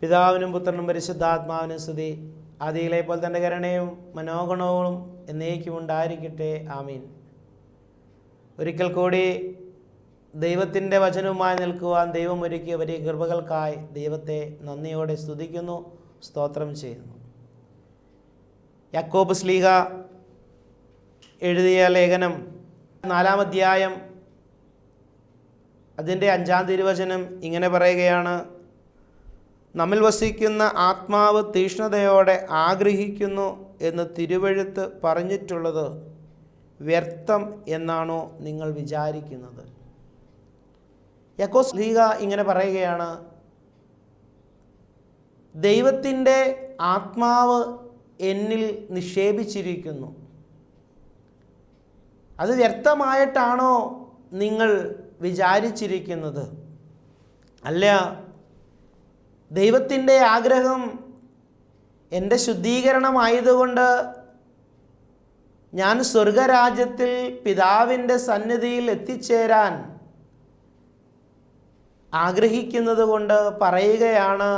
പിതാവിനും പുത്രനും പരിശുദ്ധാത്മാവിനും സ്തുതി. ആദിയിലെ പോലെ തന്റെ കരുണയും മനോഗുണവും എന്നേക്കും ഉണ്ടായിരിക്കട്ടെ. ആമീൻ. ഒരിക്കൽ കൂടി ദൈവത്തിന്റെ വചനവുമായി നിൽക്കുവാൻ ദൈവം ഒരുക്കിയ വലിയ കൃപകൾക്കായി ദൈവത്തെ നന്ദിയോടെ സ്തുതിക്കുന്നു സ്തോത്രം ചെയ്യുന്നു. യാക്കോബ് സ്ലീഹ എഴുതിയ ലേഖനം നാലാം അധ്യായം അതിന്റെ അഞ്ചാം തിരുവചനം ഇങ്ങനെ പറയുകയാണ്. നമ്മിൽ വസിക്കുന്ന ആത്മാവ് തീഷ്ണതയോടെ ആഗ്രഹിക്കുന്നു എന്ന് തിരുവഴുത്ത് പറഞ്ഞിട്ടുള്ളത് വ്യർത്ഥം എന്നാണോ നിങ്ങൾ വിചാരിക്കുന്നത്? യക്കോസ് ലീഗ ഇങ്ങനെ പറയുകയാണ് ദൈവത്തിന്റെ ആത്മാവ് എന്നിൽ നിക്ഷേപിച്ചിരിക്കുന്നു. അത് വ്യർത്ഥമായിട്ടാണോ നിങ്ങൾ വിചാരിച്ചിരിക്കുന്നത്? അല്ല ദൈവത്തിന്റെ ആഗ്രഹം എന്റെ ശുദ്ധീകരണമായതുകൊണ്ട് ഞാൻ സ്വർഗരാജ്യത്തിൽ പിതാവിന്റെ സന്നിധിയിൽ എത്തിച്ചേരാൻ ആഗ്രഹിക്കുന്നത് കൊണ്ട് പറയുകയാണ്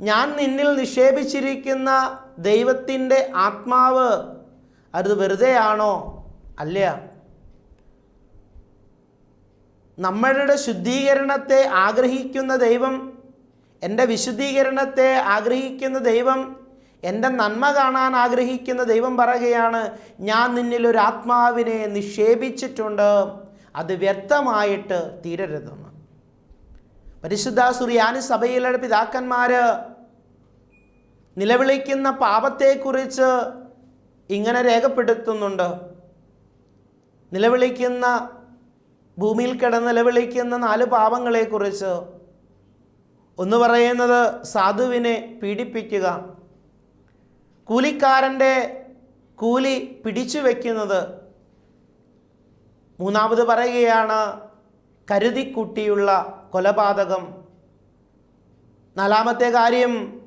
ഞാൻ നിന്നിൽ നിക്ഷേപിച്ചിരിക്കുന്ന ദൈവത്തിന്റെ ആത്മാവ് അത് വെറുതെയാണോ? അല്ല നമ്മളുടെ ശുദ്ധീകരണത്തെ ആഗ്രഹിക്കുന്ന ദൈവം എന്റെ വിശുദ്ധീകരണത്തെ ആഗ്രഹിക്കുന്ന ദൈവം എന്റെ നന്മ കാണാൻ ആഗ്രഹിക്കുന്ന ദൈവം പറയുകയാണ് ഞാൻ നിന്നിൽ ഒരു ആത്മാവിനെ നിക്ഷേപിച്ചിട്ടുണ്ട് അത് വ്യക്തമായിട്ട് തീരരുതെന്ന്. പരിശുദ്ധ സുറിയാനി സഭയിലെ പിതാക്കന്മാർ നിലവിളിക്കുന്ന പാപത്തെക്കുറിച്ച് ഇങ്ങനെ രേഖപ്പെടുത്തുന്നുണ്ട്. നിലവിളിക്കുന്ന ഭൂമിയിൽ കിടന്ന് നിലവിളിക്കുന്ന നാല് പാപങ്ങളെക്കുറിച്ച് ഒന്ന് പറയുന്നത് സാധുവിനെ പീഡിപ്പിക്കുക. കൂലിക്കാരന്റെ കൂലി പിടിച്ചു വയ്ക്കുന്നത് മൂന്നാമത് പറയുകയാണ് കരുതിക്കുട്ടിയുള്ള കൊലപാതകം. നാലാമത്തെ കാര്യം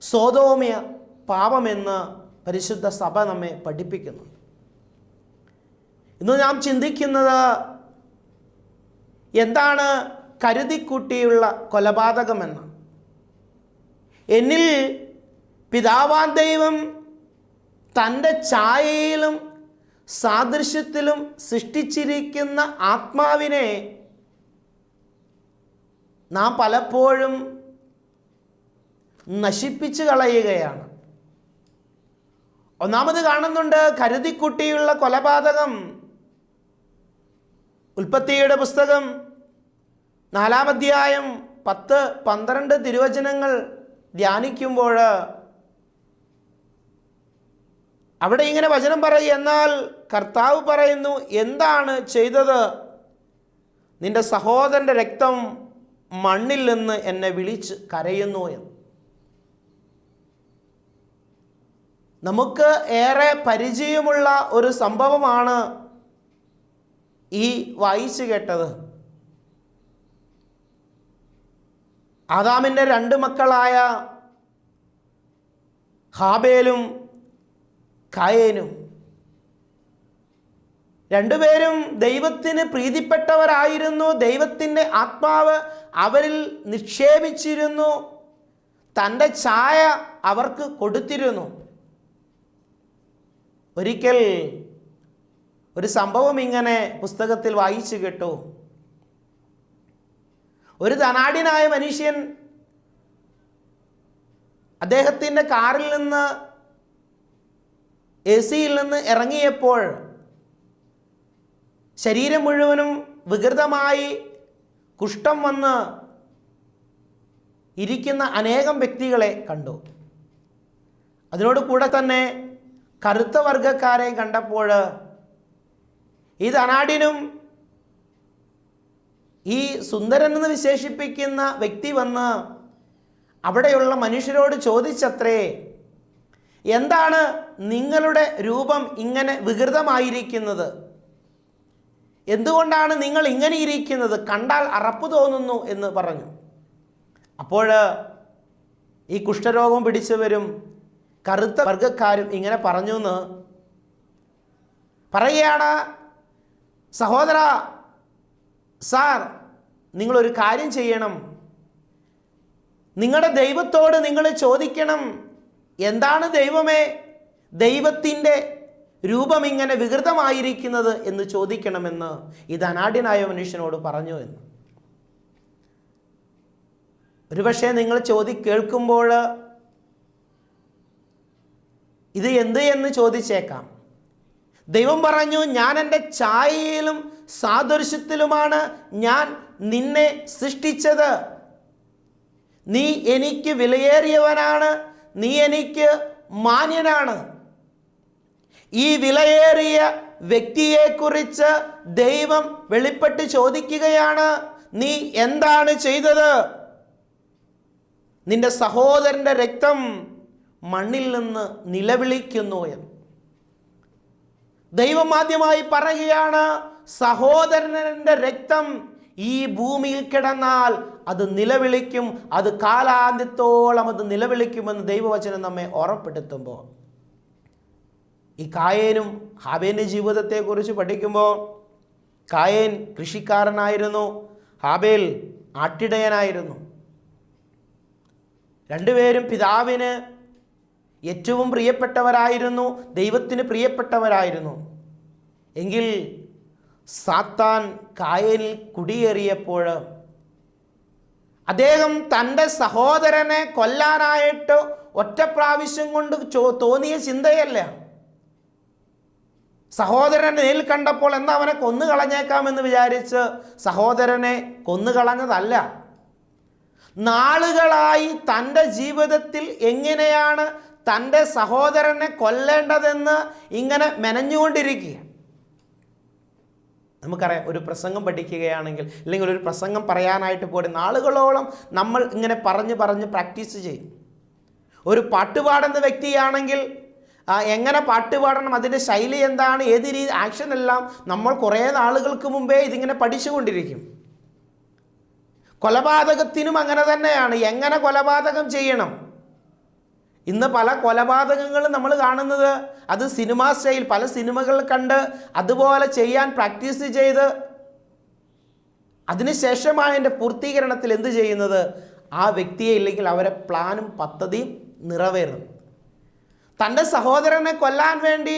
സ്വതോമ്യ പാപമെന്ന് പരിശുദ്ധ സഭ നമ്മെ പഠിപ്പിക്കുന്നു. ഇന്ന് നാം ചിന്തിക്കുന്നത് എന്താണ് കരുതിക്കുട്ടിയുള്ള കൊലപാതകമെന്ന്. എന്നിൽ പിതാവാൻ ദൈവം തന്റെ ഛായയിലും സാദൃശ്യത്തിലും സൃഷ്ടിച്ചിരിക്കുന്ന ആത്മാവിനെ നാം പലപ്പോഴും നശിപ്പിച്ചു കളയുകയാണ്. ഒന്നാമത് കാണുന്നുണ്ട് കരുതിക്കുട്ടിയുള്ള കൊലപാതകം ഉൽപ്പത്തിയുടെ പുസ്തകം നാലാം അധ്യായം പത്ത് പന്ത്രണ്ട് തിരുവചനങ്ങൾ ധ്യാനിക്കുമ്പോൾ അവിടെ ഇങ്ങനെ വചനം പറയും എന്നാൽ കർത്താവ് പറയുന്നു എന്താണ് ചെയ്തത്? നിന്റെ സഹോദരന്റെ രക്തം മണ്ണിൽ നിന്ന് എന്നെ വിളിച്ച് കരയുന്നു എന്ന്. നമുക്ക് ഏറെ പരിചയമുള്ള ഒരു സംഭവമാണ് ഈ വായിച്ചു കേട്ടത്. ആദാമിന്റെ രണ്ട് മക്കളായ ഹാബേലും കായേനും. രണ്ടുപേരും ദൈവത്തിന് പ്രീതിപ്പെട്ടവരായിരുന്നു. ദൈവത്തിന്റെ ആത്മാവ് അവരിൽ നിക്ഷേപിച്ചിരുന്നു. തന്റെ ഛായ അവർക്ക് കൊടുത്തിരുന്നു. ഒരിക്കൽ ഒരു സംഭവം ഇങ്ങനെ പുസ്തകത്തിൽ വായിച്ചു കേട്ടു. ഒരു ധനാഢ്യനായ മനുഷ്യൻ അദ്ദേഹത്തിന്റെ കാറിൽ നിന്ന് എ സിയിൽ നിന്ന് ഇറങ്ങിയപ്പോൾ ശരീരം മുഴുവനും വികൃതമായി കുഷ്ഠം വന്ന് ഇരിക്കുന്ന അനേകം വ്യക്തികളെ കണ്ടു. അതിനോട് കൂടെ തന്നെ കറുത്ത വർഗക്കാരെ കണ്ടപ്പോൾ ഈ ധനാഢ്യനും ഈ സുന്ദരൻ എന്ന് വിശേഷിപ്പിക്കുന്ന വ്യക്തി വന്ന് അവിടെയുള്ള മനുഷ്യരോട് ചോദിച്ചത്രേ എന്താണ് നിങ്ങളുടെ രൂപം ഇങ്ങനെ വികൃതമായിരിക്കുന്നത്? എന്തുകൊണ്ടാണ് നിങ്ങൾ ഇങ്ങനെ ഇരിക്കുന്നത്? കണ്ടാൽ അറപ്പ് തോന്നുന്നു എന്ന് പറഞ്ഞു. അപ്പോൾ ഈ കുഷ്ഠരോഗം പിടിച്ചവരും കറുത്ത വർഗക്കാരും ഇങ്ങനെ പറഞ്ഞു എന്ന് പറയുകയാണ് സഹോദര സാർ നിങ്ങളൊരു കാര്യം ചെയ്യണം. നിങ്ങളുടെ ദൈവത്തോട് നിങ്ങൾ ചോദിക്കണം. എന്താണ് ദൈവമേ? ദൈവത്തിന്റെ രൂപം ഇങ്ങനെ വികൃതമായിരിക്കുന്നത് എന്ന് ചോദിക്കണമെന്ന് ഇത് അനാഢ്യനായ മനുഷ്യനോട് പറഞ്ഞു എന്ന്. ഒരുപക്ഷെ നിങ്ങൾ ചോദി കേൾക്കുമ്പോൾ ഇത് എന്ത് എന്ന് ചോദിച്ചേക്കാം. ദൈവം പറഞ്ഞു ഞാൻ എന്റെ ഛായയിലും സാദൃശ്യത്തിലുമാണ്. ഞാൻ നിന്നെ സൃഷ്ടിച്ചത്. നീ എനിക്ക് വിലയേറിയവനാണ്. നീ എനിക്ക് മാന്യനാണ്. ഈ വിലയേറിയ വ്യക്തിയെക്കുറിച്ച് ദൈവം വെളിപ്പെട്ട് ചോദിക്കുകയാണ്. നീ എന്താണ് ചെയ്തത്? നിന്റെ സഹോദരന്റെ രക്തം മണ്ണിൽ നിന്ന് നിലവിളിക്കുന്നു എന്ന്. ദൈവം ആദ്യമായി പറയുകയാണ് സഹോദരന്റെ രക്തം ഈ ഭൂമിയിൽ കിടന്നാൽ അത് നിലവിളിക്കും അത് കാലാന്ത്യത്തോളം അത് നിലവിളിക്കുമെന്ന് ദൈവവചനം നമ്മെ ഓർമ്മപ്പെടുത്തുമ്പോൾ ഈ കായേനും ഹാബേന്റെ ജീവിതത്തെക്കുറിച്ച് പഠിക്കുമ്പോൾ കായേൻ കൃഷിക്കാരനായിരുന്നു ഹാബേൽ ആട്ടിടയനായിരുന്നു. രണ്ടുപേരും പിതാവിന് ഏറ്റവും പ്രിയപ്പെട്ടവരായിരുന്നു ദൈവത്തിന് പ്രിയപ്പെട്ടവരായിരുന്നു. എങ്കിൽ സാത്താൻ കായലിൽ കുടിയേറിയപ്പോൾ അദ്ദേഹം തന്റെ സഹോദരനെ കൊല്ലാനായിട്ട് ഒറ്റ പ്രാവശ്യം കൊണ്ട് ചോ തോന്നിയ ചിന്തയല്ല. സഹോദരനെ നേരിൽ കണ്ടപ്പോൾ എന്നാ അവനെ കൊന്നു കളഞ്ഞേക്കാമെന്ന് വിചാരിച്ച് സഹോദരനെ കൊന്നു കളഞ്ഞതല്ല. നാളുകളായി തന്റെ ജീവിതത്തിൽ എങ്ങനെയാണ് തന്റെ സഹോദരനെ കൊല്ലേണ്ടതെന്ന് ഇങ്ങനെ മെനഞ്ഞുകൊണ്ടിരിക്കുക നമുക്കറിയാം ഒരു പ്രസംഗം പഠിക്കുകയാണെങ്കിൽ അല്ലെങ്കിൽ ഒരു പ്രസംഗം പറയാനായിട്ട് പോലും നാളുകളോളം നമ്മൾ ഇങ്ങനെ പറഞ്ഞ് പറഞ്ഞ് പ്രാക്ടീസ് ചെയ്യും. ഒരു പാട്ടുപാടുന്ന വ്യക്തിയാണെങ്കിൽ എങ്ങനെ പാട്ടുപാടണം അതിന്റെ ശൈലി എന്താണ് ഏത് രീതി ആക്ഷൻ എല്ലാം നമ്മൾ കുറേ നാളുകൾക്ക് മുമ്പേ ഇതിങ്ങനെ പഠിച്ചുകൊണ്ടിരിക്കും. കൊലപാതകത്തിനും അങ്ങനെ തന്നെയാണ്. എങ്ങനെ കൊലപാതകം ചെയ്യണം? ഇന്ന് പല കൊലപാതകങ്ങളും നമ്മൾ കാണുന്നത്. അത് സിനിമാ സ്റ്റൈൽ പല സിനിമകൾ കണ്ട് അതുപോലെ ചെയ്യാൻ പ്രാക്ടീസ് ചെയ്ത് അതിനുശേഷമാണ് എന്റെ പൂർത്തീകരണത്തിൽ എന്ത് ചെയ്യുന്നത്? ആ വ്യക്തിയെ ഇല്ലെങ്കിൽ അവരെ പ്ലാനും പദ്ധതിയും നിറവേറും തന്റെ സഹോദരനെ കൊല്ലാൻ വേണ്ടി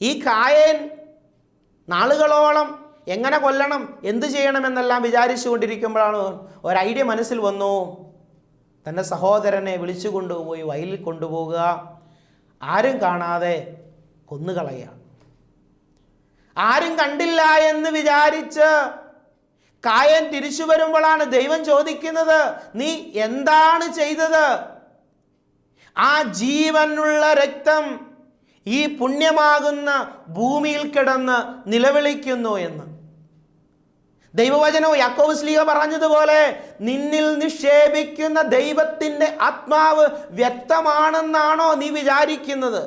ഈ കായേൻ നാളുകളോളം എങ്ങനെ കൊല്ലണം എന്ത് ചെയ്യണമെന്നെല്ലാം വിചാരിച്ചു കൊണ്ടിരിക്കുമ്പോഴാണ് ഒരു ഐഡിയ മനസ്സിൽ വന്നു. തന്റെ സഹോദരനെ വിളിച്ചു കൊണ്ടുപോയി വയലിൽ കൊണ്ടുപോകുക. ആരും കാണാതെ കൊന്നുകളയുക. ആരും കണ്ടില്ല എന്ന് വിചാരിച്ച് കായൻ തിരിച്ചു വരുമ്പോഴാണ് ദൈവം ചോദിക്കുന്നത് നീ എന്താണ് ചെയ്തത്? ആ ജീവനുള്ള രക്തം ഈ പുണ്യമാകുന്ന ഭൂമിയിൽ കിടന്ന് നിലവിളിക്കുന്നു എന്ന്. ദൈവവചനവും യാക്കോബ് സ്ലീഹ പറഞ്ഞതുപോലെ നിന്നിൽ നിക്ഷേപിക്കുന്ന ദൈവത്തിന്റെ ആത്മാവ് വ്യക്തമാണെന്നാണോ നീ വിചാരിക്കുന്നത്?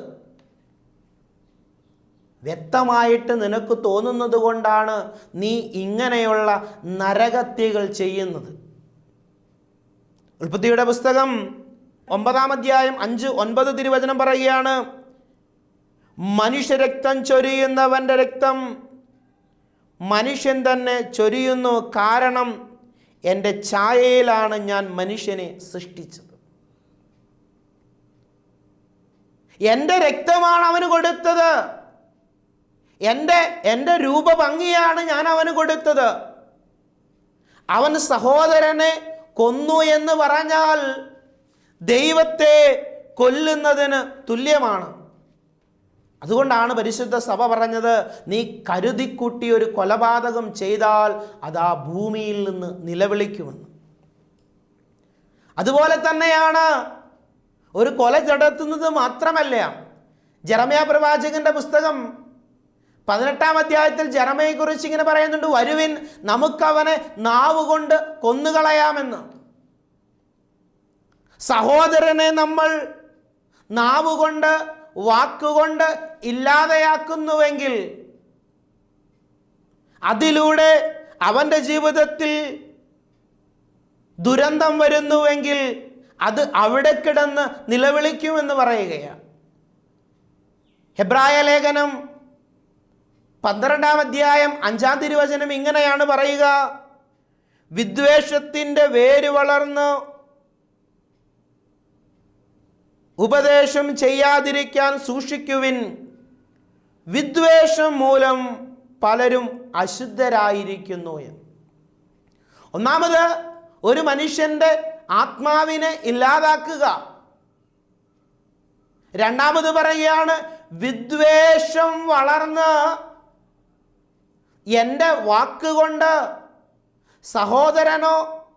വ്യക്തമായിട്ട് നിനക്ക് തോന്നുന്നത് കൊണ്ടാണ് നീ ഇങ്ങനെയുള്ള നരകത്യകൾ ചെയ്യുന്നത്. ഉൽപ്പത്തിയുടെ പുസ്തകം ഒമ്പതാം അധ്യായം അഞ്ച് ഒൻപത് തിരുവചനം പറയുകയാണ് മനുഷ്യരക്തം ചൊരിയുന്നവന്റെ രക്തം മനുഷ്യൻ തന്നെ ചൊരിയുന്നു കാരണം എന്റെ ഛായയിലാണ് ഞാൻ മനുഷ്യനെ സൃഷ്ടിച്ചത്. എന്റെ രക്തമാണ് അവന് കൊടുത്തത്. എന്റെ എന്റെ രൂപഭംഗിയാണ് ഞാൻ അവന് കൊടുത്തത്. അവൻ സഹോദരനെ കൊന്നു എന്ന് പറഞ്ഞാൽ ദൈവത്തെ കൊല്ലുന്നതിന് തുല്യമാണ്. അതുകൊണ്ടാണ് പരിശുദ്ധ സഭ പറഞ്ഞത് നീ കരുതിക്കൂട്ടി ഒരു കൊലപാതകം ചെയ്താൽ അത് ആ ഭൂമിയിൽ നിന്ന് നിലവിളിക്കുമെന്ന്. അതുപോലെ തന്നെയാണ് ഒരു കൊല ചടത്തുന്നത് മാത്രമല്ല. ജറമയ പ്രവാചകന്റെ പുസ്തകം പതിനെട്ടാം അധ്യായത്തിൽ ജറമയെക്കുറിച്ച് ഇങ്ങനെ പറയുന്നുണ്ട് വരുവിൻ നമുക്കവനെ നാവ് കൊണ്ട് കൊന്നുകളയാമെന്ന്. സഹോദരനെ നമ്മൾ നാവുകൊണ്ട് വാക്കുകൊണ്ട് ഇല്ലാതെയാക്കുന്നുവെങ്കിൽ അതിലൂടെ അവന്റെ ജീവിതത്തിൽ ദുരന്തം വരുന്നുവെങ്കിൽ അത് അവിടെ കിടന്ന് നിലവിളിക്കുമെന്ന് പറയുകയാണ്. ഹെബ്രായ ലേഖനം പന്ത്രണ്ടാം അധ്യായം അഞ്ചാം തിരുവചനം ഇങ്ങനെയാണ് പറയുക. വിദ്വേഷത്തിന്റെ വേര് വളർന്ന് ഉപദേശം ചെയ്യാതിരിക്കാൻ സൂക്ഷിക്കുവിൻ. വിദ്വേഷം മൂലം പലരും അശുദ്ധരായിരിക്കുന്നു എന്ന്. ഒന്നാമത് ഒരു മനുഷ്യന്റെ ആത്മാവിനെ ഇല്ലാതാക്കുക. രണ്ടാമത് പറയുകയാണ് വിദ്വേഷം വളർന്ന് എന്റെ വാക്കുകൊണ്ട് സഹോദരനോ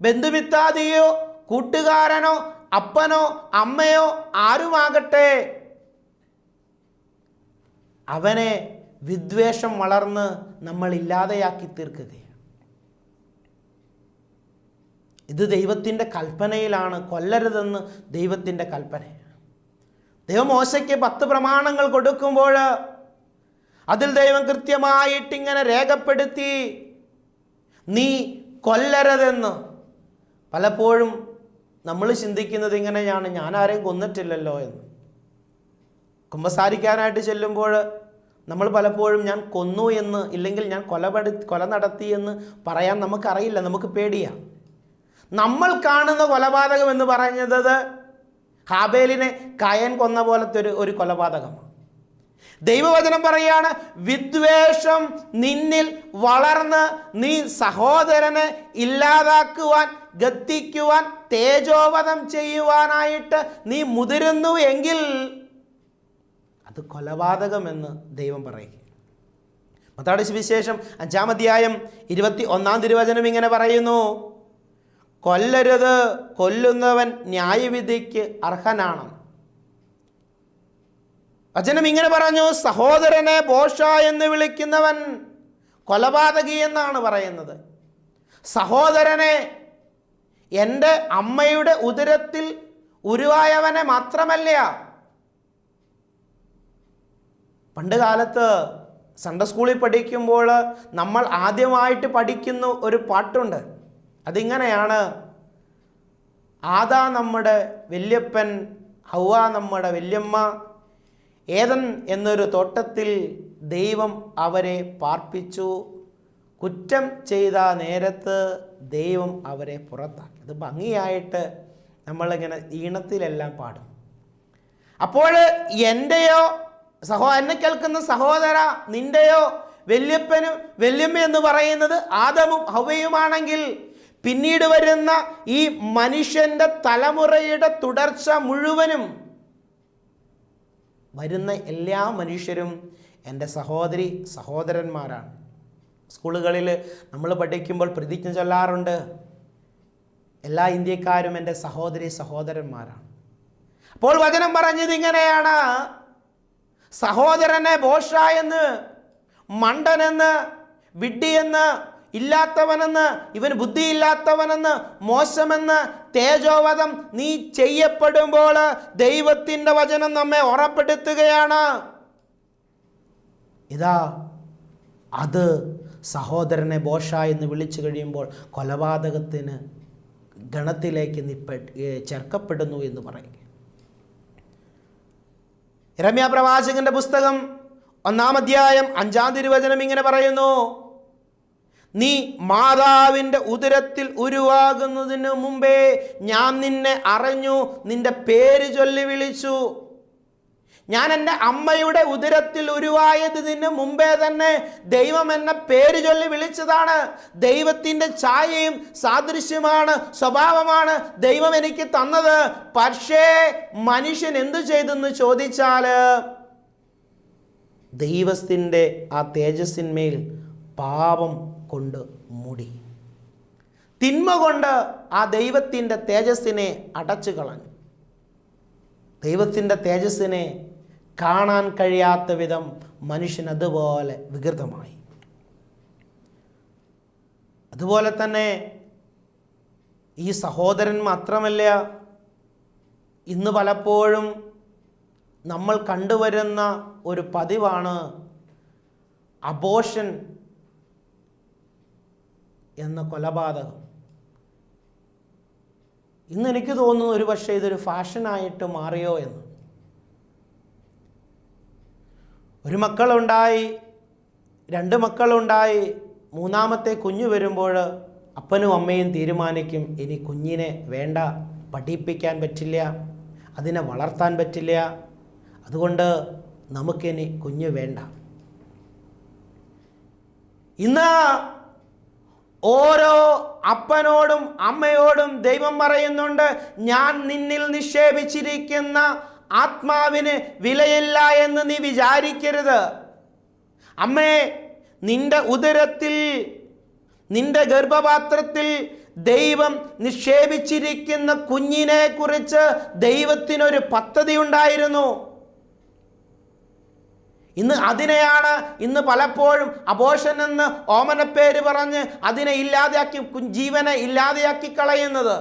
ബന്ധുമിത്താദിയോ കൂട്ടുകാരനോ അപ്പനോ അമ്മയോ ആരുമാകട്ടെ? അവനെ വിദ്വേഷം വളർന്ന് നമ്മൾ ഇല്ലാതെയാക്കി തീർക്കുകയാണ്. ഇത് ദൈവത്തിന്റെ കൽപ്പനയിലാണ്. കൊല്ലരുതെന്ന് ദൈവത്തിന്റെ കൽപ്പനയാണ്. ദൈവം മോശയ്ക്ക് പത്ത് പ്രമാണങ്ങൾ കൊടുക്കുമ്പോൾ അതിൽ ദൈവം കൃത്യമായിട്ടിങ്ങനെ രേഖപ്പെടുത്തി നീ കൊല്ലരുതെന്ന്. പലപ്പോഴും നമ്മൾ ചിന്തിക്കുന്നത് ഇങ്ങനെയാണ്. ഞാൻ ആരെയും കൊന്നിട്ടില്ലല്ലോ എന്ന്. കുമ്പസാരിക്കാനായിട്ട് ചെല്ലുമ്പോൾ നമ്മൾ പലപ്പോഴും ഞാൻ കൊന്നു എന്ന് ഇല്ലെങ്കിൽ ഞാൻ കൊലപെടു കൊല നടത്തി എന്ന് പറയാൻ നമുക്കറിയില്ല. നമുക്ക് പേടിയാണ് നമ്മൾ കാണുന്ന കൊലപാതകം എന്ന് പറയുന്നത് ഹാബേലിനെ കയൻ കൊന്ന പോലത്തെ ഒരു ഒരു കൊലപാതകമാണ്. ദൈവവചനം പറയാണ് വിദ്വേഷം നിന്നിൽ വളർന്ന് നീ സഹോദരനെ ഇല്ലാതാക്കുവാൻ ഗത്തിക്കുവാൻ തേജോവധം ചെയ്യുവാനായിട്ട് നീ മുതിരുന്നു എങ്കിൽ അത് കൊലപാതകമെന്ന് ദൈവം പറയുക മത്താടി വിശേഷം അഞ്ചാം അധ്യായം ഇരുപത്തി ഒന്നാം തിരുവചനം ഇങ്ങനെ പറയുന്നു കൊല്ലരുത് കൊല്ലുന്നവൻ ന്യായവിധിക്ക് അർഹനാണ്. വചനം ഇങ്ങനെ പറഞ്ഞു സഹോദരനെ ബോഷ എന്ന് വിളിക്കുന്നവൻ കൊലപാതകി എന്നാണ് പറയുന്നത്. സഹോദരനെ എന്റെ അമ്മയുടെ ഉദരത്തിൽ ഉരുവായവനെ മാത്രമല്ല. പണ്ട് കാലത്ത് സൺഡേ സ്കൂളിൽ പഠിക്കുമ്പോൾ നമ്മൾ ആദ്യമായിട്ട് പഠിക്കുന്ന ഒരു പാട്ടുണ്ട്. അതിങ്ങനെയാണ് ആദാ നമ്മുടെ വല്യപ്പൻ ഹൗവ നമ്മുടെ വല്യമ്മ ഏതൻ എന്നൊരു തോട്ടത്തിൽ ദൈവം അവരെ പാർപ്പിച്ചു. കുറ്റം ചെയ്ത നേരത്ത് ദൈവം അവരെ പുറത്താക്കി. അത് ഭംഗിയായിട്ട് നമ്മളിങ്ങനെ ഈണത്തിലെല്ലാം പാടും. അപ്പോൾ എന്റെയോ സഹോ എന്നെ കേൾക്കുന്ന സഹോദര നിന്റെയോ വല്യപ്പനും വല്യമ്മ എന്ന് പറയുന്നത് ആദമും ഹവയുമാണെങ്കിൽ പിന്നീട് വരുന്ന ഈ മനുഷ്യന്റെ തലമുറയുടെ തുടർച്ച മുഴുവനും വരുന്ന എല്ലാ മനുഷ്യരും എന്റെ സഹോദരി സഹോദരന്മാരാണ്. സ്കൂളുകളിൽ നമ്മൾ പഠിക്കുമ്പോൾ പ്രതിജ്ഞ ചൊല്ലാറുണ്ട്. എല്ലാ ഇന്ത്യക്കാരും എന്റെ സഹോദരി സഹോദരന്മാരാണ്. അപ്പോൾ വചനം പറഞ്ഞത് ഇങ്ങനെയാണ്. സഹോദരനെ ബോഷ എന്ന് മണ്ടനെന്ന് വിഡ്ഢിയെന്ന് ഇല്ലാത്തവനെന്ന് ഇവൻ ബുദ്ധിയില്ലാത്തവനെന്ന് മോശമെന്ന് തേജോവധം നീ ചെയ്യപ്പെടുമ്പോൾ ദൈവത്തിന്റെ വചനം നമ്മെ ഉറപ്പെടുത്തുകയാണ്. ഇതാ അത് സഹോദരനെ ബോഷ എന്ന് വിളിച്ചു കഴിയുമ്പോൾ കൊലപാതകത്തിന് ഗണത്തിലേക്ക് നിപ്പ ചേർക്കപ്പെടുന്നു എന്ന് പറയുക രമ്യ പ്രവാചകന്റെ പുസ്തകം ഒന്നാം അധ്യായം അഞ്ചാം തിരുവചനം ഇങ്ങനെ പറയുന്നു. നീ മാതാവിന്റെ ഉദരത്തിൽ ഉരുവാകുന്നതിന് മുമ്പേ ഞാൻ നിന്നെ അറിഞ്ഞു നിന്റെ പേര് ചൊല്ലി വിളിച്ചു. ഞാൻ എന്റെ അമ്മയുടെ ഉദരത്തിൽ ഉരുവായതിന് മുമ്പേ തന്നെ ദൈവം എന്നെ പേര് ചൊല്ലി വിളിച്ചതാണ്. ദൈവത്തിന്റെ ഛായയും സാദൃശ്യമാണ് സ്വഭാവമാണ് ദൈവം എനിക്ക് തന്നത്. പക്ഷേ മനുഷ്യൻ എന്തു ചെയ്തെന്ന് ചോദിച്ചാൽ ദൈവത്തിന്റെ ആ തേജസ്സിന്മേൽ പാപം കൊണ്ട് മുടി. തിന്മ കൊണ്ട് ആ ദൈവത്തിന്റെ തേജസ്സിനെ അടച്ചു കളഞ്ഞു. ദൈവത്തിന്റെ തേജസ്സിനെ കാണാൻ കഴിയാത്ത വിധം മനുഷ്യൻ അതുപോലെ വികൃതമായി. അതുപോലെ തന്നെ ഈ സഹോദരൻ മാത്രമല്ല ഇന്ന് പലപ്പോഴും നമ്മൾ കണ്ടുവരുന്ന ഒരു പതിവാണ് അബോഷൻ എന്ന കൊലപാതകം. ഇന്ന് എനിക്ക് തോന്നുന്നു ഒരു പക്ഷേ ഇതൊരു ഫാഷനായിട്ട് മാറിയോ എന്ന്. ഒരു മക്കളുണ്ടായി രണ്ട് മക്കളുണ്ടായി മൂന്നാമത്തെ കുഞ്ഞു വരുമ്പോൾ അപ്പനും അമ്മയും തീരുമാനിക്കും ഇനി കുഞ്ഞിനെ വേണ്ട പഠിപ്പിക്കാൻ പറ്റില്ല അതിനെ വളർത്താൻ പറ്റില്ല അതുകൊണ്ട് നമുക്കിനി കുഞ്ഞ് വേണ്ട. ഇന്ന് ഓരോ അപ്പനോടും അമ്മയോടും ദൈവം പറയുന്നുണ്ട് ഞാൻ നിന്നിൽ നിക്ഷേപിച്ചിരിക്കുന്ന ആത്മാവിന് വിലയില്ല എന്ന് നീ വിചാരിക്കരുത്. അമ്മേ നിന്റെ ഉദരത്തിൽ നിന്റെ ഗർഭപാത്രത്തിൽ ദൈവം നിക്ഷേപിച്ചിരിക്കുന്ന കുഞ്ഞിനെ കുറിച്ച് ദൈവത്തിനൊരു പദ്ധതി ഉണ്ടായിരുന്നു ഇന്ന് അതിനെയാണ് ഇന്ന് പലപ്പോഴും അബോഷൻ എന്ന് ഓമനപ്പേര് പറഞ്ഞ് അതിനെ ഇല്ലാതെയാക്കി ജീവനെ ഇല്ലാതെയാക്കി കളയുന്നത്.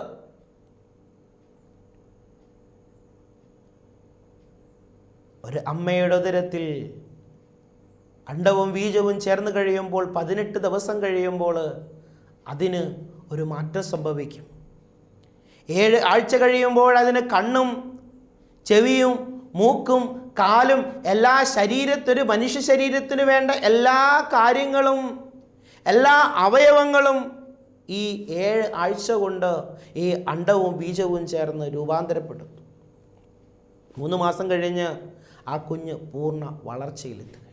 ഒരു അമ്മയുടെ ഉദരത്തിൽ അണ്ടവും ബീജവും ചേർന്ന് കഴിയുമ്പോൾ പതിനെട്ട് ദിവസം കഴിയുമ്പോൾ അതിന് ഒരു മാറ്റം സംഭവിക്കും. ഏഴ് ആഴ്ച കഴിയുമ്പോൾ അതിന് കണ്ണും ചെവിയും മൂക്കും കാലും എല്ലാ ശരീരത്തിനു മനുഷ്യ ശരീരത്തിനു വേണ്ട എല്ലാ കാര്യങ്ങളും എല്ലാ അവയവങ്ങളും ഈ ഏഴ് ആഴ്ച കൊണ്ട് ഈ അണ്ടവും ബീജവും ചേർന്ന് രൂപാന്തരപ്പെടുന്നു മൂന്ന് മാസം കഴിഞ്ഞ് ആ കുഞ്ഞ് പൂർണ വളർച്ചയിലെത്തുകയും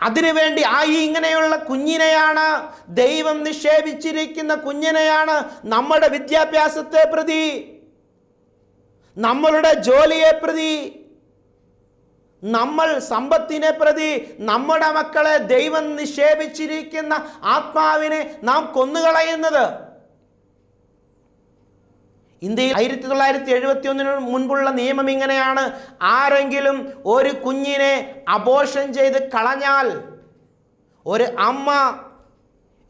അതിനുവേണ്ടി ആ ഇങ്ങനെയുള്ള കുഞ്ഞിനെയാണ് ദൈവം നിക്ഷേപിച്ചിരിക്കുന്ന കുഞ്ഞിനെയാണ് നമ്മുടെ വിദ്യാഭ്യാസത്തെ പ്രതി നമ്മളുടെ ജോലിയെ പ്രതി നമ്മൾ സമ്പത്തിനെ പ്രതി നമ്മുടെ മക്കളെ ദൈവം നിക്ഷേപിച്ചിരിക്കുന്ന ആത്മാവിനെ നാം കൊന്നുകളയുന്നത്. ഇന്ത്യയിൽ ആയിരത്തി തൊള്ളായിരത്തി എഴുപത്തി ഒന്നിന് മുൻപുള്ള നിയമം ഇങ്ങനെയാണ്. ആരെങ്കിലും ഒരു കുഞ്ഞിനെ അബോഷൻ ചെയ്ത് കളഞ്ഞാൽ ഒരു അമ്മ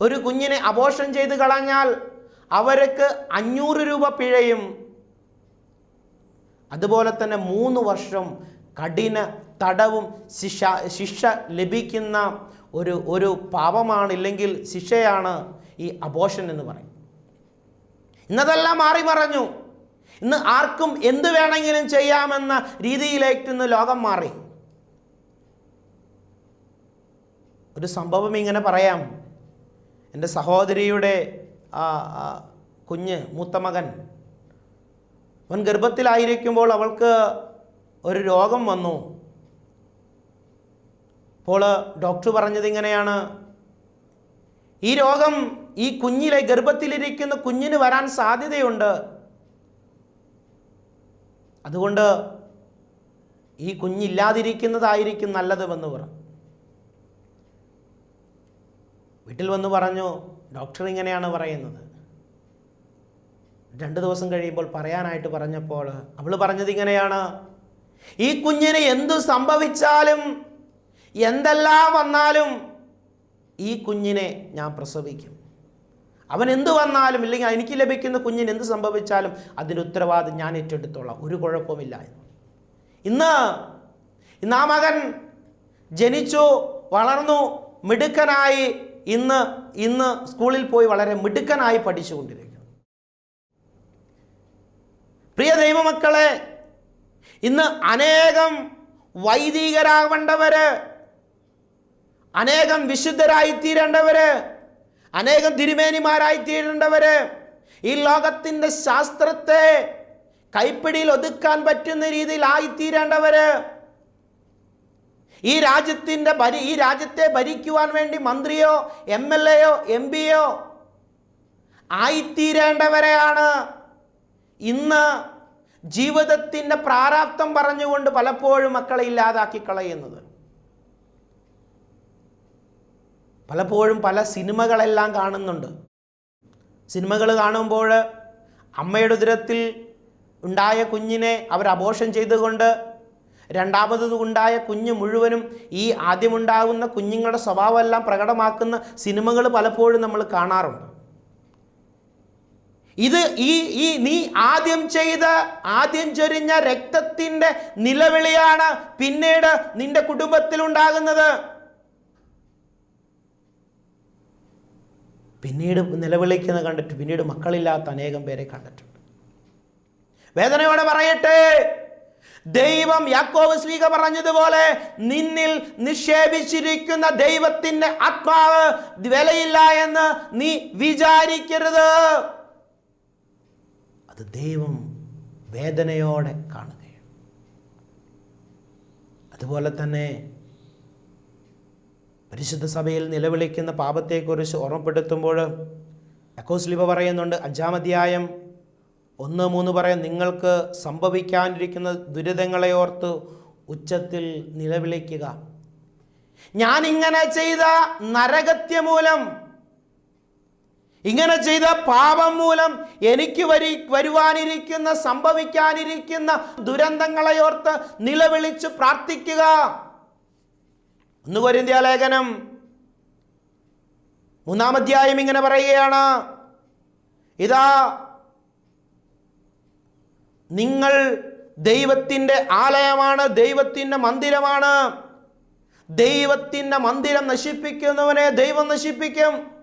ഒരു കുഞ്ഞിനെ അബോഷൻ ചെയ്ത് കളഞ്ഞാൽ അവർക്ക് അഞ്ഞൂറ് രൂപ പിഴയും. അതുപോലെ തന്നെ മൂന്ന് വർഷം കഠിന തടവും ശിക്ഷ ശിക്ഷ ലഭിക്കുന്ന ഒരു ഒരു പാപമാണ് ഇല്ലെങ്കിൽ ശിക്ഷയാണ് ഈ അബോഷൻ എന്ന് പറയും ഇന്നതെല്ലാം മാറി മറഞ്ഞു. ഇന്ന് ആർക്കും എന്ത് വേണമെങ്കിലും ചെയ്യാമെന്ന രീതിയിലേക്ക് ഇന്ന് ലോകം മാറി. ഒരു സംഭവം ഇങ്ങനെ പറയാം. എന്റെ സഹോദരിയുടെ കുഞ്ഞ് മൂത്ത മകൻ അവൻ ഗർഭത്തിലായിരിക്കുമ്പോൾ അവൾക്ക് ഒരു രോഗം വന്നു. അപ്പോൾ ഡോക്ടർ പറഞ്ഞത് ഇങ്ങനെയാണ്. ഈ രോഗം ഈ കുഞ്ഞിലെ ഗർഭത്തിലിരിക്കുന്ന കുഞ്ഞിന് വരാൻ സാധ്യതയുണ്ട്. അതുകൊണ്ട് ഈ കുഞ്ഞില്ലാതിരിക്കുന്നതായിരിക്കും നല്ലത് വന്ന് പറഞ്ഞു. വീട്ടിൽ വന്ന് പറഞ്ഞു ഡോക്ടർ ഇങ്ങനെയാണ് പറയുന്നത്. രണ്ട് ദിവസം കഴിയുമ്പോൾ പറയാനായിട്ട് പറഞ്ഞപ്പോൾ അവൾ പറഞ്ഞത് ഇങ്ങനെയാണ്. ഈ കുഞ്ഞിന് എന്തു സംഭവിച്ചാലും എന്തെല്ലാം വന്നാലും ഈ കുഞ്ഞിനെ ഞാൻ പ്രസവിക്കും. അവൻ എന്ത് വന്നാലും ഇല്ലെങ്കിൽ എനിക്ക് ലഭിക്കുന്ന കുഞ്ഞിന് എന്ത് സംഭവിച്ചാലും അതിന്റെ ഉത്തരവാദിത്വം ഞാൻ ഏറ്റെടുത്തോളാം. ഒരു കുഴപ്പമില്ല ഇന്ന് ഇന്ന് ആ മകൻ ജനിച്ചു വളർന്നു മിടുക്കനായി ഇന്ന് ഇന്ന് സ്കൂളിൽ പോയി വളരെ മിടുക്കനായി പഠിച്ചുകൊണ്ടിരിക്കുന്നു. പ്രിയ ദൈവമക്കളെ ഇന്ന് അനേകം വൈദികരാവേണ്ടവര് അനേകം വിശുദ്ധരായി തീരേണ്ടവര് അനേകം തിരുമേനിമാരായിത്തീരേണ്ടവർ ഈ ലോകത്തിന്റെ ശാസ്ത്രത്തെ കൈപ്പിടിയിൽ ഒതുക്കാൻ പറ്റുന്ന രീതിയിൽ ആയിത്തീരേണ്ടവര് ഈ രാജ്യത്തിന്റെ ഭരി ഈ രാജ്യത്തെ ഭരിക്കുവാൻ വേണ്ടി മന്ത്രിയോ എം എൽ എയോ എം പിയോ ആയിത്തീരേണ്ടവരെയാണ്. ഇന്ന് ജീവിതത്തിന്റെ പ്രാരാബ്ദം പറഞ്ഞുകൊണ്ട് പലപ്പോഴും മക്കളെ ഇല്ലാതാക്കി കളയുന്നത്. പലപ്പോഴും പല സിനിമകളെല്ലാം കാണുന്നുണ്ട്. സിനിമകൾ കാണുമ്പോൾ അമ്മയുടെ ഉദരത്തിൽ ഉണ്ടായ കുഞ്ഞിനെ അവർ അബോഷം ചെയ്തുകൊണ്ട് രണ്ടാമത് ഉണ്ടായ കുഞ്ഞ് മുഴുവനും ഈ ആദ്യമുണ്ടാകുന്ന കുഞ്ഞുങ്ങളുടെ സ്വഭാവമെല്ലാം പ്രകടമാക്കുന്ന സിനിമകൾ പലപ്പോഴും നമ്മൾ കാണാറുണ്ട്. ഇത് ഈ ഈ നീ ആദ്യം ചെയ്ത ആദ്യം ചൊരിഞ്ഞ രക്തത്തിന്റെ നിലവിളിയാണ് പിന്നീട് നിന്റെ കുടുംബത്തിൽ ഉണ്ടാകുന്നത്. പിന്നീട് നിലവിളിക്കുന്നത് കണ്ടിട്ട് പിന്നീട് മക്കളില്ലാത്ത അനേകം പേരെ കണ്ടിട്ടുണ്ട്. വേദനയോടെ പറയട്ടെ ദൈവം യാക്കോവ് സ്വീക പറഞ്ഞതുപോലെ നിന്നിൽ നിക്ഷേപിച്ചിരിക്കുന്ന ദൈവത്തിന്റെ ആത്മാവ് വിലയില്ല എന്ന് നീ വിചാരിക്കരുത്. അത് ദൈവം വേദനയോടെ കാണുകയാണ്. അതുപോലെ തന്നെ പരിശുദ്ധ സഭയിൽ നിലവിളിക്കുന്ന പാപത്തെക്കുറിച്ച് ഓർമ്മപ്പെടുത്തുമ്പോൾ അക്കോസ്ലിബ പറയുന്നുണ്ട് അഞ്ചാം അധ്യായം ഒന്ന് മൂന്ന് പറയാം നിങ്ങൾക്ക് സംഭവിക്കാനിരിക്കുന്ന ദുരിതങ്ങളെ ഓർത്ത് ഉച്ചത്തിൽ നിലവിളിക്കുക. ഞാൻ ഇങ്ങനെ ചെയ്ത നരകത്യ മൂലം ഇങ്ങനെ ചെയ്ത പാപം മൂലം എനിക്ക് വരി വരുവാനിരിക്കുന്ന സംഭവിക്കാനിരിക്കുന്ന ദുരന്തങ്ങളെ ഓർത്ത് നിലവിളിച്ച് പ്രാർത്ഥിക്കുക. ഒന്ന് കൊരിന്ത്യ ലേഖനം. മൂന്നാം അധ്യായം ഇങ്ങനെ പറയുകയാണ്. ഇതാ നിങ്ങൾ ദൈവത്തിന്റെ ആലയമാണ് ദൈവത്തിന്റെ മന്ദിരമാണ്. ദൈവത്തിന്റെ മന്ദിരം നശിപ്പിക്കുന്നവനെ ദൈവം നശിപ്പിക്കും.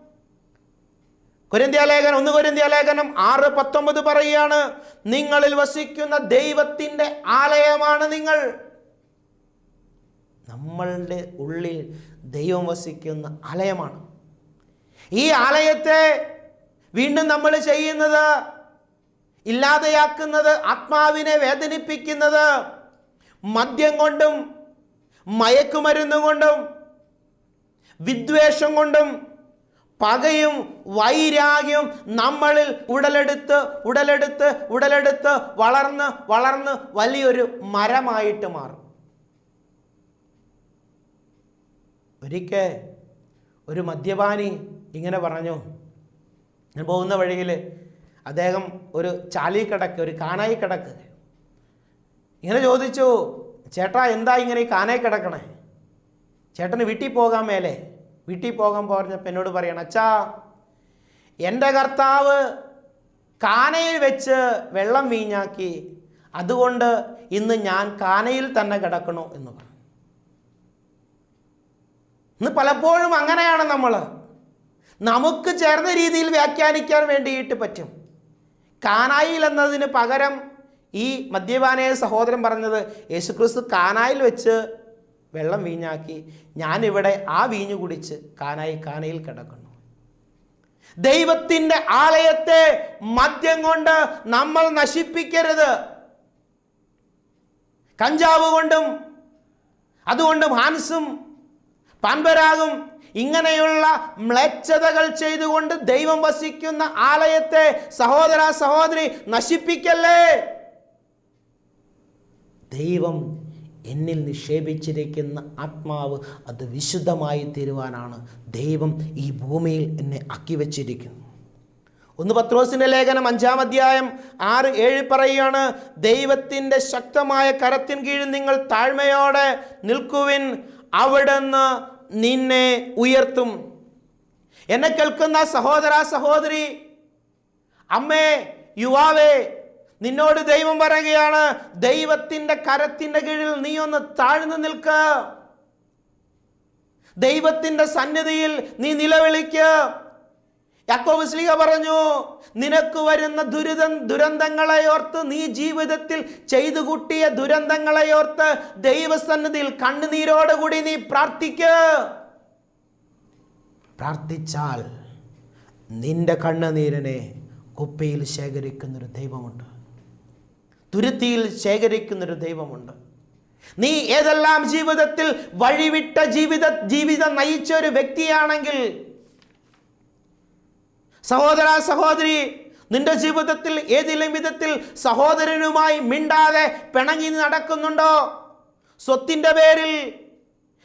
കൊരിന്ത്യ ലേഖനം ഒന്ന് കൊരിന്ത്യ ലേഖനം ആറ് പത്തൊമ്പത് പറയുകയാണ് നിങ്ങളിൽ വസിക്കുന്ന ദൈവത്തിന്റെ ആലയമാണ് നിങ്ങൾ. നമ്മളുടെ ഉള്ളിൽ ദൈവം വസിക്കുന്ന ആലയമാണ്. ഈ ആലയത്തെ വീണ്ടും നമ്മൾ ചെയ്യുന്നത് ഇല്ലാതെയാക്കുന്നത് ആത്മാവിനെ വേദനിപ്പിക്കുന്നത് മദ്യം കൊണ്ടും മയക്കുമരുന്ന് കൊണ്ടും വിദ്വേഷം കൊണ്ടും പകയും വൈരാഗ്യവും നമ്മളിൽ ഉടലെടുത്ത് ഉടലെടുത്ത് ഉടലെടുത്ത് വളർന്ന് വളർന്ന് വലിയൊരു മരമായിട്ട് മാറും. ഒരിക്കൽ ഒരു മദ്യപാനി ഇങ്ങനെ പറഞ്ഞു ഞാൻ പോകുന്ന വഴിയിൽ അദ്ദേഹം ഒരു ചാലി കിടക്ക് ഒരു കാനായി കിടക്ക്. ഇങ്ങനെ ചോദിച്ചു ചേട്ടാ എന്താ ഇങ്ങനെ ഈ കാനായി കിടക്കണേ? ചേട്ടന് വീട്ടിൽ പോകാൻ മേലെ. വീട്ടിൽ പോകാൻ പറഞ്ഞപ്പോൾ എന്നോട് പറയണം അച്ഛാ എന്റെ കർത്താവ് കാനയിൽ വെച്ച് വെള്ളം വീഞ്ഞാക്കി അതുകൊണ്ട് ഇന്ന് ഞാൻ കാനയിൽ തന്നെ കിടക്കണോ എന്ന് പറഞ്ഞു. ഇന്ന് പലപ്പോഴും അങ്ങനെയാണ് നമ്മൾ നമുക്ക് ചേർന്ന രീതിയിൽ വ്യാഖ്യാനിക്കാൻ വേണ്ടിയിട്ട് പറ്റും. കാനായിൽ എന്നതിന് പകരം ഈ മദ്യപാനയ സഹോദരൻ പറഞ്ഞത് യേശുക്രിസ്തു കാനായിൽ വെച്ച് വെള്ളം വീഞ്ഞാക്കി ഞാനിവിടെ ആ വീഞ്ഞു കുടിച്ച് കാനായി കാനയിൽ കിടക്കുന്നു. ദൈവത്തിന്റെ ആലയത്തെ മദ്യം കൊണ്ട് നമ്മൾ നശിപ്പിക്കരുത്. കഞ്ചാവ് കൊണ്ടും അതുകൊണ്ട് ഹാൻസും പാൻപരാഗും ഇങ്ങനെയുള്ള മ്ലേച്ഛതകൾ ചെയ്തുകൊണ്ട് ദൈവം വസിക്കുന്ന ആലയത്തെ സഹോദര സഹോദരി നശിപ്പിക്കല്ലേ? ദൈവം എന്നിൽ നിക്ഷേപിച്ചിരിക്കുന്ന ആത്മാവ് അത് വിശുദ്ധമായി തീരുവാനാണ്. ദൈവം ഈ ഭൂമിയിൽ എന്നെ ആക്കി വച്ചിരിക്കുന്നു. ഒന്ന് പത്രോസിന്റെ ലേഖനം അഞ്ചാം അധ്യായം ആറ് ഏഴ് പറയുകയാണ് ദൈവത്തിന്റെ ശക്തമായ കരത്തിൻ കീഴിൽ നിങ്ങൾ താഴ്മയോടെ നിൽക്കുവിൻ അവിടുന്ന് നിന്നെ ഉയർത്തും. എന്നെ കേൾക്കുന്ന സഹോദര സഹോദരി അമ്മേ യുവാവേ നിന്നോട് ദൈവം പറയുകയാണ് ദൈവത്തിന്റെ കരത്തിന്റെ കീഴിൽ നീ ഒന്ന് താഴ്ന്നു നിൽക്ക. ദൈവത്തിന്റെ സന്നിധിയിൽ നീ നിലവിളിക്ക. യാക്കോബ് ശ്ലീഹ പറഞ്ഞു നിനക്ക് വരുന്ന ദുരിതം ദുരന്തങ്ങളെ ഓർത്ത് നീ ജീവിതത്തിൽ ചെയ്തു കൂട്ടിയ ദുരന്തങ്ങളെ ഓർത്ത് ദൈവസന്നിധിയിൽ കണ്ണുനീരോടുകൂടി നീ പ്രാർത്ഥിക്ക. പ്രാർത്ഥിച്ചാൽ നിന്റെ കണ്ണുനീരനെ കുപ്പിയിൽ ശേഖരിക്കുന്നൊരു ദൈവമുണ്ട്. തുരുത്തിയിൽ ശേഖരിക്കുന്നൊരു ദൈവമുണ്ട്. നീ ഏതെല്ലാം ജീവിതത്തിൽ വഴിവിട്ട ജീവിത ജീവിതം നയിച്ച ഒരു വ്യക്തിയാണെങ്കിൽ സഹോദര സഹോദരി നിന്റെ ജീവിതത്തിൽ ഏതെങ്കിലും വിധത്തിൽ സഹോദരനുമായി മിണ്ടാതെ പിണങ്ങി നടക്കുന്നുണ്ടോ? സ്വത്തിന്റെ പേരിൽ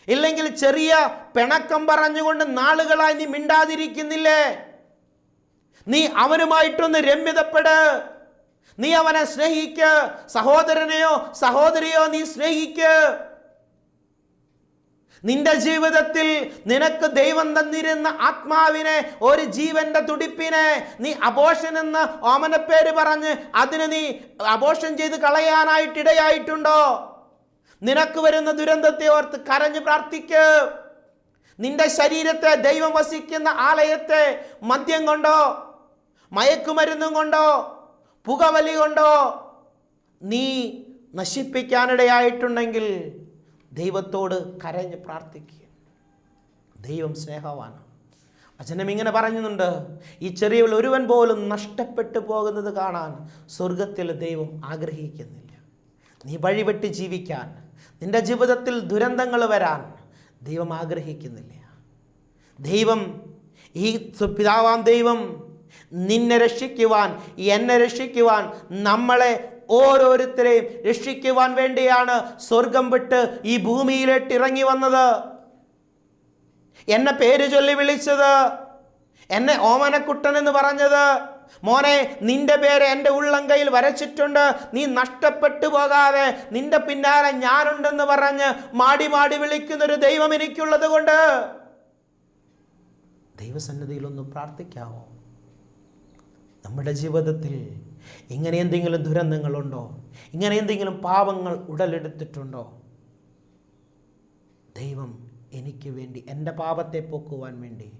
ഇല്ലെങ്കിൽ ചെറിയ പിണക്കം പറഞ്ഞുകൊണ്ട് നാളുകളായി നീ മിണ്ടാതിരിക്കുന്നില്ലേ? നീ അവനുമായിട്ടൊന്ന് രമ്യതപ്പെട്. നീ അവനെ സ്നേഹിക്ക്. സഹോദരനെയോ സഹോദരിയോ നീ സ്നേഹിക്ക്. നിന്റെ ജീവിതത്തിൽ നിനക്ക് ദൈവം തന്നിരുന്ന ആത്മാവിനെ ഒരു ജീവന്റെ തുടിപ്പിനെ നീ അബോഷൻ എന്ന ഓമനപ്പേര് പറഞ്ഞ് അതിന് നീ അബോഷൻ ചെയ്ത് കളയാനായിട്ട് ഇടയായിട്ടുണ്ടോ? നിനക്ക് വരുന്ന ദുരന്തത്തെ ഓർത്ത് കരഞ്ഞു പ്രാർത്ഥിക്ക്. നിന്റെ ശരീരത്തെ ദൈവം വസിക്കുന്ന ആലയത്തെ മദ്യം കൊണ്ടോ? മയക്കുമരുന്നും കൊണ്ടോ? പുകവലി കൊണ്ടോ നീ നശിപ്പിക്കാനിടയായിട്ടുണ്ടെങ്കിൽ ദൈവത്തോട് കരഞ്ഞ് പ്രാർത്ഥിക്കുക. ദൈവം സ്നേഹവാനാണ്. വചനം ഇങ്ങനെ പറയുന്നുണ്ട് ഈ ചെറിയവൾ ഒരുവൻ പോലും നഷ്ടപ്പെട്ടു പോകുന്നത് കാണാൻ സ്വർഗത്തിൽ ദൈവം ആഗ്രഹിക്കുന്നില്ല. നീ വഴിവെട്ടി ജീവിക്കാൻ നിന്റെ ജീവിതത്തിൽ ദുരന്തങ്ങൾ വരാൻ ദൈവം ആഗ്രഹിക്കുന്നില്ല. ദൈവം ഈ പിതാവാം ദൈവം നിന്നെ രക്ഷിക്കുവാൻ എന്നെ രക്ഷിക്കുവാൻ നമ്മളെ ഓരോരുത്തരെയും രക്ഷിക്കുവാൻ വേണ്ടിയാണ് സ്വർഗം വിട്ട് ഈ ഭൂമിയിലേക്ക് ഇറങ്ങി വന്നത്. എന്നെ പേര് ചൊല്ലി വിളിച്ചത്. എന്നെ ഓമനക്കുട്ടൻ എന്ന് പറഞ്ഞത്. മോനെ നിന്റെ പേര് എന്റെ ഉള്ളങ്കയിൽ വരച്ചിട്ടുണ്ട്. നീ നഷ്ടപ്പെട്ടു പോകാതെ നിന്റെ പിന്നാലെ ഞാനുണ്ടെന്ന് പറഞ്ഞ് മാടി മാടി വിളിക്കുന്നൊരു ദൈവം എനിക്കുള്ളത് കൊണ്ട്. ദൈവസന്നിധിയിലൊന്ന് പ്രാർത്ഥിക്കാമോ നമ്മുടെ ജീവിതത്തിൽ ഇങ്ങനെ എന്തെങ്കിലും ദുരന്തങ്ങളുണ്ടോ? ഇങ്ങനെ എന്തെങ്കിലും പാപങ്ങൾ ഉടലെടുത്തിട്ടുണ്ടോ? ദൈവം എനിക്ക് വേണ്ടി എന്റെ പാപത്തെ പോക്കുവാൻ വേണ്ടി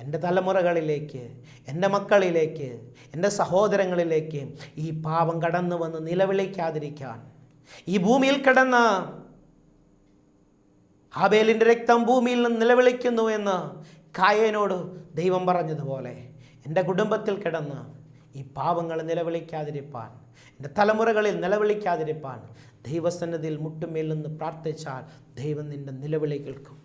എന്റെ തലമുറകളിലേക്ക് എന്റെ മക്കളിലേക്ക് എന്റെ സഹോദരങ്ങളിലേക്ക് ഈ പാപം കടന്നു വന്ന് നിലവിളിക്കാതിരിക്കാൻ. ഈ ഭൂമിയിൽ കിടന്ന് ആബേലിന്റെ രക്തം ഭൂമിയിൽ നിന്ന് നിലവിളിക്കുന്നു എന്ന് കായനോട് ദൈവം പറഞ്ഞതുപോലെ എന്റെ കുടുംബത്തിൽ കിടന്ന് ഈ പാവങ്ങൾ നിലവിളിക്കാതിരിപ്പാൻ എന്റെ തലമുറകളിൽ നിലവിളിക്കാതിരിപ്പാൻ ദൈവസന്നതിയിൽ മുട്ടുമേൽ നിന്ന് പ്രാർത്ഥിച്ചാൽ ദൈവം നിന്റെ നിലവിളി കേൾക്കും.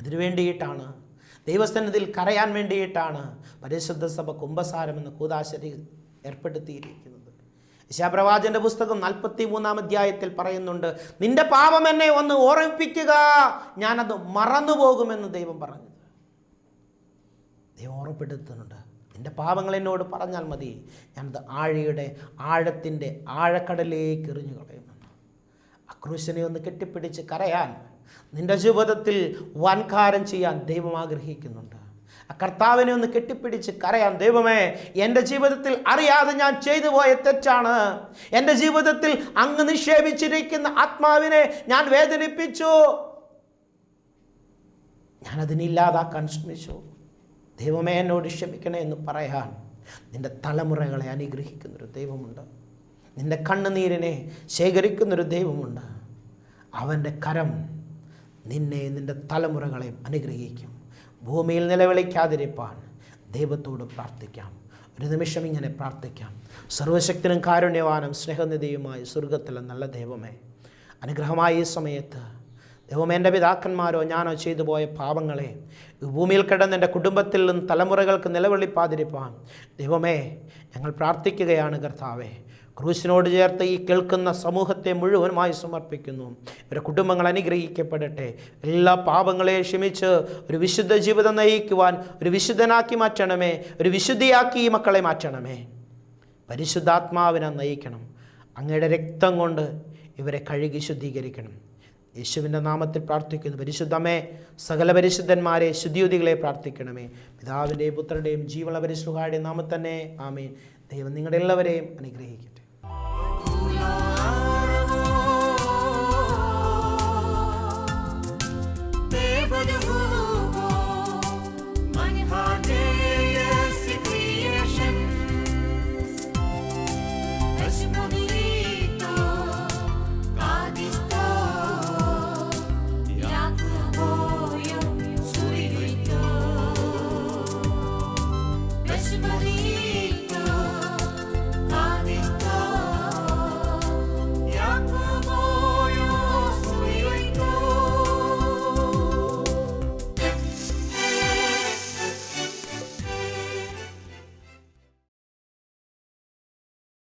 അതിനു വേണ്ടിയിട്ടാണ് ദൈവസന്നതിൽ കരയാൻ വേണ്ടിയിട്ടാണ് പരിശുദ്ധ സഭ കുംഭസാരം എന്ന കൂതാശരി ഏർപ്പെടുത്തിയിരിക്കുന്നത്. ശാപ്രവാചന്റെ പുസ്തകം നാൽപ്പത്തി മൂന്നാം അധ്യായത്തിൽ പറയുന്നുണ്ട് നിന്റെ പാപം എന്നെ ഒന്ന് ഓർമ്മിപ്പിക്കുക ഞാനത് മറന്നു പോകുമെന്ന് ദൈവം പറഞ്ഞത്. ദൈവം ഓർമ്മപ്പെടുത്തുന്നുണ്ട് നിന്റെ പാപങ്ങൾ എന്നോട് പറഞ്ഞാൽ മതി. ഞാനത് ആഴയുടെ ആഴത്തിന്റെ ആഴക്കടലേക്ക് എറിഞ്ഞു കളയുമെന്ന് അക്രൂശനെ ഒന്ന് കെട്ടിപ്പിടിച്ച് കരയാൻ നിന്റെ ജീവിതത്തിൽ വൻകാരം ചെയ്യാൻ ദൈവം ആഗ്രഹിക്കുന്നുണ്ട്. കർത്താവിനെ ഒന്ന് കെട്ടിപ്പിടിച്ച് കരയാൻ ദൈവമേ എന്റെ ജീവിതത്തിൽ അറിയാതെ ഞാൻ ചെയ്തു പോയ തെറ്റാണ്. എന്റെ ജീവിതത്തിൽ അങ്ങ് നിക്ഷേപിച്ചിരിക്കുന്ന ആത്മാവിനെ ഞാൻ വേദനിപ്പിച്ചു. ഞാനതിനില്ലാതാക്കാൻ ശ്രമിച്ചു. ദൈവമേ എന്നോട് ക്ഷമിക്കണേ എന്ന് പറയാൻ നിന്റെ തലമുറകളെ അനുഗ്രഹിക്കുന്നൊരു ദൈവമുണ്ട്. നിന്റെ കണ്ണുനീരിനെ ശേഖരിക്കുന്നൊരു ദൈവമുണ്ട്. അവന്റെ കരം നിന്നെ നിന്റെ തലമുറകളെയും അനുഗ്രഹിക്കും. ഭൂമിയിൽ നിലവിളിക്കാതിരിപ്പാൻ ദൈവത്തോട് പ്രാർത്ഥിക്കാം. ഒരു നിമിഷം ഇങ്ങനെ പ്രാർത്ഥിക്കാം. സർവശക്തനും കാരുണ്യവാനും സ്നേഹനിധിയുമായി സ്വർഗത്തിലെ നല്ല ദൈവമേ അനുഗ്രഹമായ ഈ സമയത്ത് ദൈവമേ എന്റെ പിതാക്കന്മാരോ ഞാനോ ചെയ്തു പോയ പാപങ്ങളെ ഭൂമിയിൽ കിടന്ന് എന്റെ കുടുംബത്തിൽ നിന്ന് തലമുറകൾക്ക് നിലവിളിപ്പാതിരിപ്പാൻ ദൈവമേ ഞങ്ങൾ പ്രാർത്ഥിക്കുകയാണ് കർത്താവേ. ക്രൂശിനോട് ചേർത്ത് ഈ കേൾക്കുന്ന സമൂഹത്തെ മുഴുവനുമായി സമർപ്പിക്കുന്നു. ഇവരെ കുടുംബങ്ങൾ അനുഗ്രഹിക്കപ്പെടട്ടെ. എല്ലാ പാപങ്ങളെയും ക്ഷമിച്ച് ഒരു വിശുദ്ധ ജീവിതം നയിക്കുവാൻ ഒരു വിശുദ്ധനാക്കി മാറ്റണമേ. ഒരു വിശുദ്ധിയാക്കി ഈ മക്കളെ മാറ്റണമേ. പരിശുദ്ധാത്മാവിനെ നയിക്കണം. അങ്ങയുടെ രക്തം കൊണ്ട് ഇവരെ കഴുകി ശുദ്ധീകരിക്കണം. യേശുവിന്റെ നാമത്തിൽ പ്രാർത്ഥിക്കുന്നു. പരിശുദ്ധമേ സകല പരിശുദ്ധന്മാരെ ശുദ്ധിയുതികളെ പ്രാർത്ഥിക്കണമേ. പിതാവിന്റെയും പുത്രന്റെയും ജീവള പരിശുഖായുടെയും നാമത്തന്നെ ആമേൻ. ദൈവം നിങ്ങളുടെ എല്ലാവരെയും അനുഗ്രഹിക്കട്ടെ